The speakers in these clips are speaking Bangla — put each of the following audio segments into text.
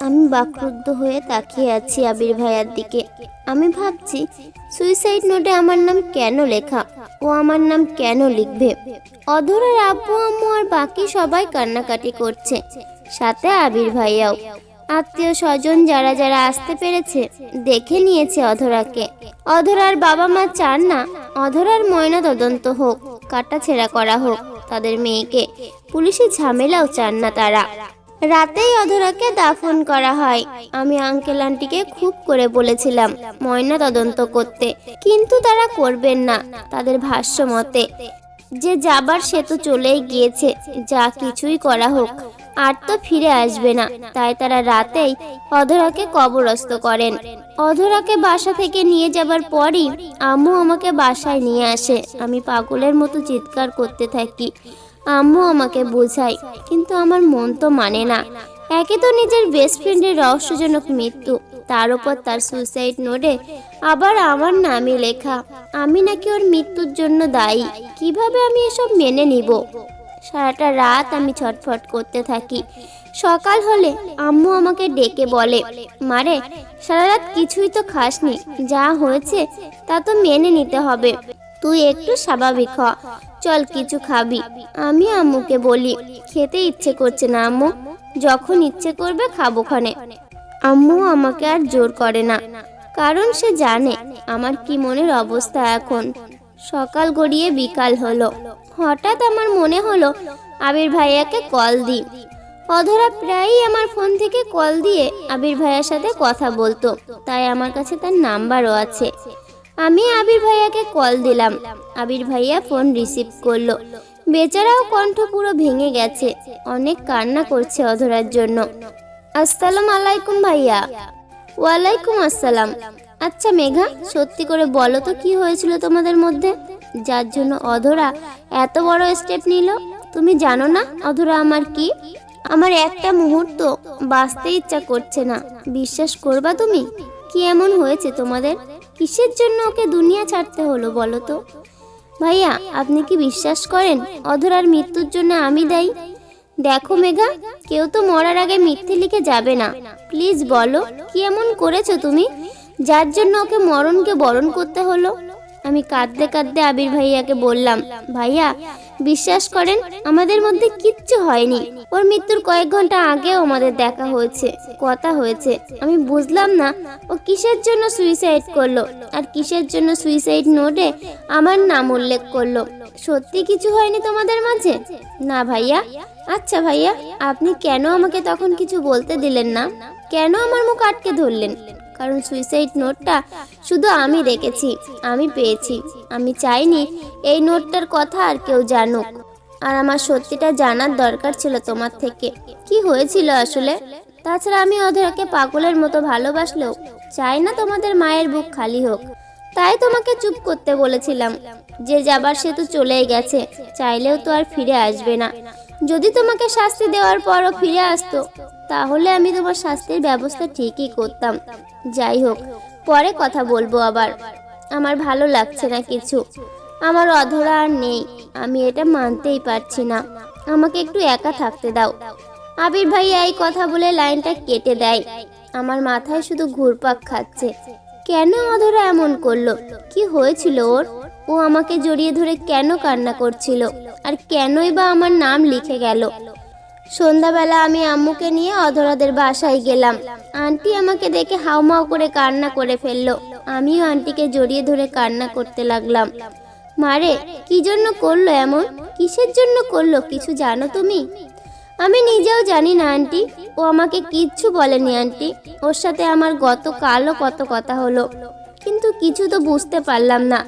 আমি বাকরুদ্ধ হয়ে তাকিয়ে আছি আবির ভাইয়ার দিকে। আমি ভাবছি সুইসাইড নোটে আমার নাম কেন লেখা? ও আমার নাম কেন লিখবে? অধরার আব্বু আম্মু আর বাকি সবাই কান্নাকাটি করছে। সাথে আবির ভাইয়াও। আত্মীয় স্বজন যারা যারা আসতে পেরেছে, দেখে নিয়েছে অধরাকে। অধরার বাবা মা চান না, অধরার ময়না তদন্ত হোক কাটাছেড়া করা হোক তাদের মেয়েকে। পুলিশি ঝামেলাও চান না তারা। রাতেই অধরাকে দাফন করা হয়। আমি আঙ্কেল আন্টিকে খুব করে বলেছিলাম, ময়না তদন্ত করতে। কিন্তু তারা করবেন না, তাদের ভাষ্য মতে। যে যাবার সে তো চলেই গিয়েছে, যা কিছুই করা হোক। আর তো ফিরে আসবে না, তাই তারা রাতেই অধরাকে কবরস্থ করেন। অধরাকে বাসা থেকে নিয়ে যাবার পরই আম্মু আমাকে বাসায় নিয়ে আসে। আমি পাগলের মতো চিৎকার করতে থাকি। আম্মু আমাকে বোঝায়, কিন্তু আমার মন তো মানে না। একে তো নিজের বেস্ট ফ্রেন্ডের রহস্যজনক মৃত্যু, তার উপর তার সুইসাইড নোটে আবার আমার নামই লেখা। আমি নাকি ওর মৃত্যুর জন্য দায়ী, কীভাবে আমি এসব মেনে নিব? সারাটা রাত আমি ছটফট করতে থাকি। সকাল হলে আম্মু আমাকে ডেকে বলে, মারে, সারা রাত কিছুই তো খাসনি, যা হয়েছে তা তো মেনে নিতে হবে। তুই একটু স্বাভাবিক হ। চল কিছু খাবি। আমি আম্মুকে বলি, খেতে ইচ্ছে করছে না আম্মু। যখন ইচ্ছে করবে খাব খানে আম্মু আমাকে আর জোর করে না, কারণ সে জানে আমার কি মনের অবস্থা এখন। সকাল গড়িয়ে বিকাল হলো। হঠাৎ আমার মনে হলো, আবির ভাইয়াকে কল দিই। অধরা প্রায়ই আমার ফোন থেকে কল দিয়ে আবির ভাইয়ার সাথে কথা বলতো, তাই আমার কাছে তার নাম্বারও আছে। আমি আবির ভাইয়াকে কল দিলাম। আবির ভাইয়া ফোন রিসিভ করল। বেচারাও কণ্ঠ পুরো ভেঙে গেছে। অনেক কান্না করছে অধরার জন্য। আসসালাম আলাইকুম ভাইয়া। ওয়ালাইকুম আসসালাম। আচ্ছা মেঘা, সত্যি করে বলো তো কি হয়েছিল তোমাদের মধ্যে? যার জন্য অধরা এত বড় স্টেপ নিল। তুমি জানো না অধরা আমার কি? আমার একটা মুহূর্ত বাঁচতে ইচ্ছা করছে না। বিশ্বাস করবা তুমি? কি এমন হয়েছে তোমাদের? কিসের জন্য ওকে দুনিয়া ছাড়তে হলো বলো তো? ভাইয়া, আপনি কি বিশ্বাস করেন অধরার মৃত্যুর জন্য আমি দায়ী? দেখো মেঘা, কেউ তো মরার আগে মিথ্যে লিখে যাবে না। প্লিজ বলো, কি এমন করেছ তুমি? যার জন্য ওকে মরণকে বরণ করতে হলো? আমি কাঁদতে কাঁদতে আবির ভাইয়াকে বললাম, ভাইয়া, বিশ্বাস করেন, আমাদের মধ্যে কিচ্ছু হয়নি। ওর মৃত্যুর কয়েক ঘণ্টা আগেও আমাদের দেখা হয়েছে, কথা হয়েছে। আমি বুঝলাম না, ও কিসের জন্য সুইসাইড করল আর কিসের জন্য সুইসাইড নোটে আমার নাম উল্লেখ করল। সত্যি কিছু হয়নি তোমাদের মাঝে? না ভাইয়া। আচ্ছা ভাইয়া, আপনি কেন আমাকে তখন কিছু বলতে দিলেন না? কেন আমার মুখ আটকে ধরলেন? কারণ সুইসাইড নোটটা শুধু আমি রেখেছি, আমি পেয়েছি। আমি চাইনি এই নোটটার কথা আর কেউ জানুক। আর আমার সত্যিটা জানার দরকার ছিল তোমার থেকে। কি হয়েছিল আসলে? তাছাড়া আমি অধরাকে পাগলের মতো ভালোবাসলেও চাই না তোমাদের মায়ের বুক খালি হোক। তাই তোমাকে চুপ করতে বলেছিলাম। যে যাবার সে তো চলেই গেছে, চাইলেও তো আর ফিরে আসবে না। যদি তোমাকে শাস্তি দেওয়ার পরও ফিরে আসতো তাহলে আমি তোমার শাস্তির ব্যবস্থা ঠিকই করতাম। যাই হোক, পরে কথা বলব আবার। আমার ভালো লাগছে না কিছু। আমার অধরা আর নেই। আমি এটা মানতেই পারছি না। আমাকে একটু একা থাকতে দাও। আবির ভাই এই কথা বলে লাইনটা কেটে দেয়। আমার মাথায় শুধু ঘুরপাক খাচ্ছে। কেন অধরা এমন করল? কি হয়েছিল ওর? ও আমাকে জড়িয়ে ধরে কেন কান্না করছিল? আর কেনই বা আমার নাম লিখে গেল? সন্ধ্যাবেলা আমি আম্মুকে নিয়ে অধরাদের বাসায় গেলাম। আন্টি আমাকে দেখে হাউমাউ করে কান্না করে ফেলল। আমিও আন্টিকে জড়িয়ে ধরে কান্না করতে লাগলাম। মারে, কি জন্য করল এমন? কিসের জন্য করল? কিছু জানো তুমি? আমি নিজেও জানি না, আন্টি। ও আমাকে কিচ্ছু বলেনি, আন্টি। ওর সাথে আমার গত কালও কত কথা হলো। কিন্তু কিছু তো বুঝতে পারলাম না।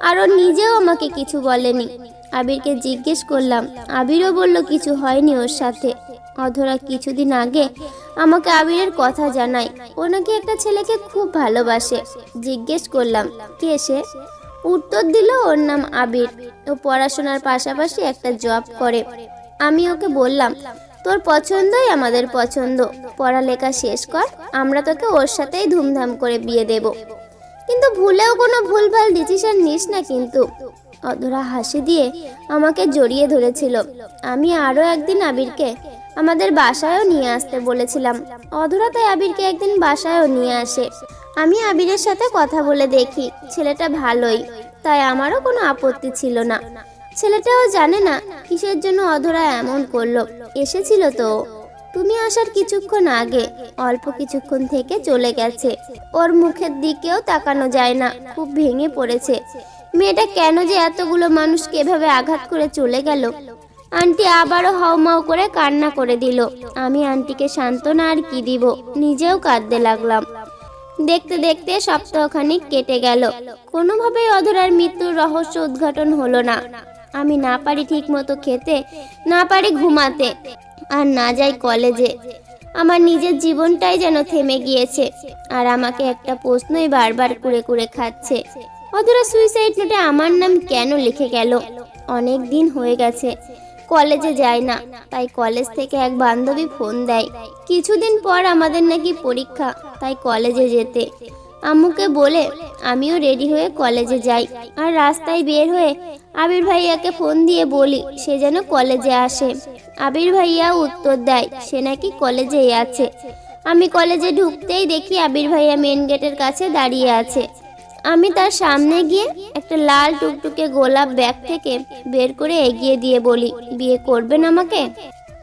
আর ও নিজেও আমাকে কিছু বলেনি। আবিরকে জিজ্ঞেস করলাম, আবিরও বলল কিছু হয়নি ওর সাথে। অধরা কিছুদিন আগে আমাকে আবিরের কথা জানায়। ও নাকি একটা ছেলেকে খুব ভালোবাসে। জিজ্ঞেস করলাম, কে সে? উত্তর দিল, ওর নাম আবির। ও পড়াশোনার পাশাপাশি একটা জব করে। আমি ওকে বললাম, তোর পছন্দই আমাদের পছন্দ। পড়ালেখা শেষ কর, আমরা তোকে ওর সাথেই ধুমধাম করে বিয়ে দেব। কিন্তু ভুলেও কোনো ভুলভাল ডিসিশন নিস না কিন্তু। অধরা হাসি দিয়ে আমাকে জড়িয়ে ধরেছিল। আমি আরও একদিন আবিরকে আমাদের বাসায়ও নিয়ে আসতে বলেছিলাম। অধরা তাই আবিরকে একদিন বাসায়ও নিয়ে আসে। আমি আবিরের সাথে কথা বলে দেখি, ছেলেটা ভালোই, তাই আমারও কোনো আপত্তি ছিল না। ছেলেটাও জানে না কিসের জন্য অধরা এমন করল। এসেছিল তো। তুমি আসার কিছুক্ষণ আগে, অল্প কিছুক্ষণ থেকে চলে গেছে। ওর মুখের দিকেও তাকানো যায় না, খুব ভেঙে পড়েছে। মেয়েটা কেন যে এতগুলো মানুষকে এভাবে আঘাত করে চলে গেল? আন্টি আবারও হাউমাউ করে কান্না করে দিল। আমি আন্টিকে সান্ত্বনা আর কি দিব? নিজেও কাঁদতে লাগলাম। দেখতে দেখতে সপ্তাহখানিক কেটে গেল। কোনোভাবেই অধরার মৃত্যুর রহস্য উদ্ঘাটন হলো না। আমি না পারি ঠিক মতো খেতে, না পারি ঘুমাতে, আর না যাই কলেজে। আমার নিজের জীবনটাই যেন থেমে গিয়েছে, আর আমাকে একটা প্রশ্নই বারবার কুড়ে কুড়ে খাচ্ছে। অধরা সুইসাইড নোটে আমার নাম কেন লিখে গেল? অনেক দিন হয়ে গেছে। কলেজে যাই না, তাই কলেজ থেকে এক বান্ধবী ফোন দেয়। কিছুদিন পর আমাদের নাকি পরীক্ষা, তাই কলেজে যেতে। আম্মুকে বলে, আমিও রেডি হয়ে কলেজে যাই। আর রাস্তায় বের হয়ে আবির ভাইয়াকে ফোন দিয়ে বলি, সে যেন কলেজে আসে। আবির ভাইয়া উত্তর দেয়, সে নাকি কলেজেই আছে। আমি কলেজে ঢুকতেই দেখি আবির ভাইয়া মেন গেটের কাছে দাঁড়িয়ে আছে। আমি তার সামনে গিয়ে একটা লাল টুকটুকে গোলাপ ব্যাগ থেকে বের করে এগিয়ে দিয়ে বলি, বিয়ে করবেন আমাকে?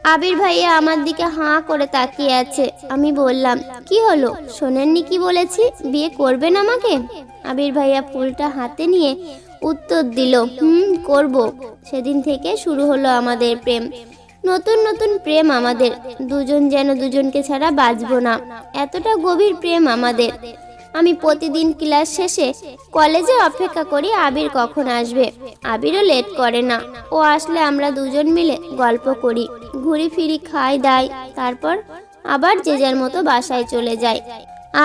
আবির ভাইয়া আমার দিকে হাঁ করে তাকিয়ে আছে। আমি বললাম, কি হলো? শোনেননি কি বলেছি? বিয়ে করবেন আমাকে? আবির ভাইয়া ফুলটা হাতে নিয়ে উত্তর দিল, হুম, করব। সেদিন থেকে শুরু হলো আমাদের প্রেম। নতুন নতুন প্রেম আমাদের। দুজন যেন দুজনকে ছাড়া বাঁচবো না। এতটা গভীর প্রেম আমাদের। আমি প্রতিদিন ক্লাস শেষে কলেজে অপেক্ষা করি আবির কখন আসবে। আবিরও লেট করে না। ও আসলে আমরা দুজন মিলে গল্প করি। ঘুরি ফিরি খাই দাই। তারপর আবার যে যার মতো বাসায় চলে যায়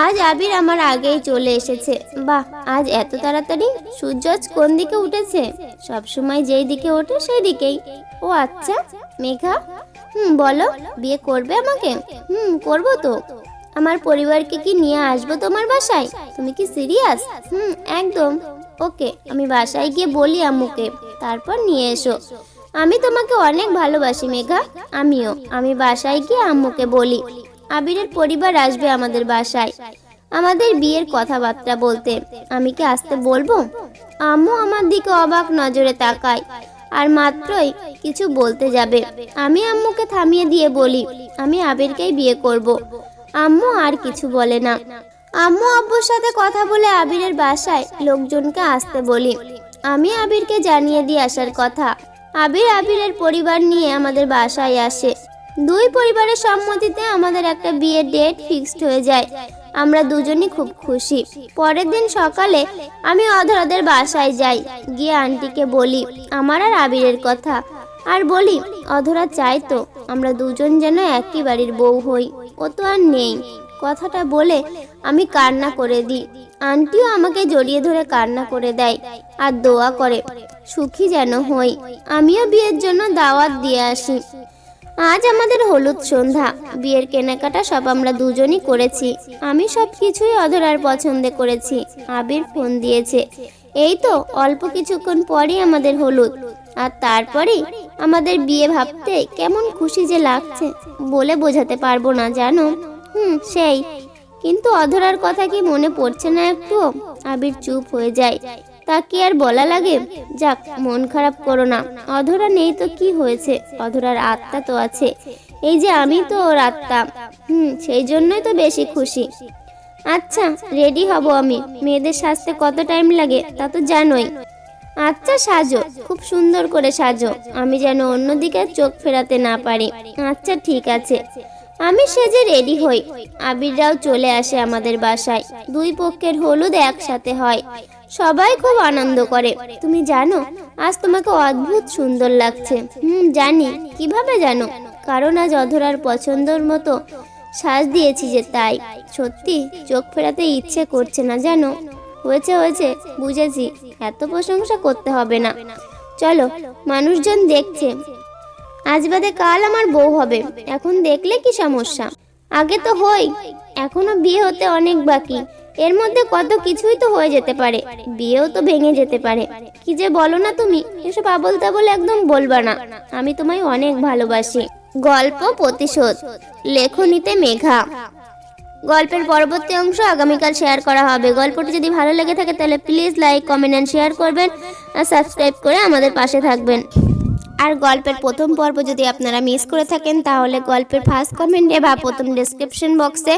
আজ আবির আমার আগেই চলে এসেছে। বাহ, আজ এত তাড়াতাড়ি? সূর্য কোন দিকে উঠেছে? সব সময় যেই দিকে ওঠে সেই দিকেই। ও আচ্ছা মেঘা? হুম, বলো, বিয়ে করবে আমাকে? হুম, করব তো। আমার পরিবারকে কি নিয়ে আসব তোমার বাসায়? তুমি কি সিরিয়াস? হুম, একদম। ওকে, আমি বাসায় গিয়ে বলি আম্মুকে, তারপর নিয়ে এসো। আমি তোমাকে অনেক ভালোবাসি, মেঘা। আমিও, আমি বাসায় গিয়ে আম্মুকে বলি। আবিরের পরিবার আসবে আমাদের বাসায়। আমাদের বিয়ের কথাবার্তা বলতে। আমি কি আসতে বলব? আম্মু আমার দিকে অবাক নজরে তাকায়, আর মাত্রই কিছু বলতে যাবে। আমি আম্মুকে থামিয়ে দিয়ে বলি, আমি আবিরকেই বিয়ে করব। আম্মু আর কিছু বলে না। আম্মু আব্বুর সাথে কথা বলে আবিরের বাসায় লোকজনকে আসতে বলি। আমি আবিরকে জানিয়ে দিয়ে আসার কথা। আবির আবিরের পরিবার নিয়ে আমাদের বাসায় আসে। দুই পরিবারের সম্মতিতে আমাদের একটা বিয়ের ডেট ফিক্সড হয়ে যায়। আমরা দুজনই খুব খুশি। পরের দিন সকালে আমি অধরাদের বাসায় যাই। গিয়ে আন্টিকে বলি, আমার আর আবিরের কথা। আর বলি, অধরা চাই তো, আমরা দুজন যেন একই বাড়ির বউ হই। ও তো আর নেই। কথাটা বলে আমি কান্না করে দিই। আন্টিও আমাকে জড়িয়ে ধরে কান্না করে দেয় আর দোয়া করে, সুখী যেন হই। আমিও বিয়ের জন্য দাওয়াত দিয়ে আসি। আজ আমাদের হলুদ সন্ধ্যা। বিয়ের কেনাকাটা সব আমরা দুজনই করেছি। আমি সব কিছুই অধরার পছন্দে করেছি। আবির ফোন দিয়েছে, এই তো, অল্প কিছুক্ষণ পরই আমাদের হলুদ। আর তারপরেই আমাদের বিয়ে ভাবতে কেমন খুশি যে লাগছে বলে বোঝাতে পারব না, জানো? হুম, সেই। কিন্তু অধরার কথা কি মনে পড়ছে না একটু আবির চুপ হয়ে যায়। তা কি আর বলা লাগে? যাক, মন খারাপ করো না। অধরা নেই তো কি হয়েছে? অধরার আত্মা তো আছে। এই যে আমি তো ওর আত্মা। হুম, সেই জন্যই তো বেশি খুশি। আচ্ছা রেডি হব আমি। মেয়েদের সাজতে কত টাইম লাগে তা তো জানোই। আচ্ছা সাজো। খুব সুন্দর করে সাজো। আমি যেন অন্যদিকে চোখ ফেরাতে না পারি। আচ্ছা ঠিক আছে। আমি সেজে রেডি হই। আবিররাও চলে আসে আমাদের বাসায়। দুই পক্ষের হলুদ একসাথে হয়। সবাই খুব আনন্দ করে। তুমি জানো, আজ তোমাকে অদ্ভুত সুন্দর লাগছে। হুম, জানি। কীভাবে জানো? কারণ আজ অধরার পছন্দর মতো সাজ দিয়েছি যে তাই। সত্যি, চোখ ফেরাতে ইচ্ছে করছে না, জানো? হয়েছে হয়েছে, বুঝেছি। এত প্রশংসা করতে হবে না। চলো, মানুষজন দেখছে। আজ বাদে কাল আমার বউ হবে। এখন দেখলে কি সমস্যা? আগে তো হই, এখনও বিয়ে হতে অনেক বাকি। এর মধ্যে কত কিছুই তো হয়ে যেতে পারে। বিয়েও তো ভেঙে যেতে পারে। কি যে বলো না তুমি, এসব আবল তাবল একদম বলবা না। আমি তোমায় অনেক ভালোবাসি। গল্প, প্রতিশোধ। লেখনীতে মেঘা। গল্পের পরবর্তী অংশ আগামীকাল শেয়ার করা হবে। গল্পটি যদি ভালো লেগে থাকে তাহলে please like comment and share করবেন আর সাবস্ক্রাইব করে আমাদের পাশে থাকবেন। আর গল্পের প্রথম পর্ব যদি আপনারা মিস করে থাকেন, তাহলে গল্পের ফার্স্ট কমেন্টে বা প্রথম ডেসক্রিপশন বক্সে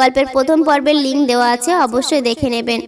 গল্পের প্রথম পর্বের লিঙ্ক দেওয়া আছে, অবশ্যই দেখে নেবেন।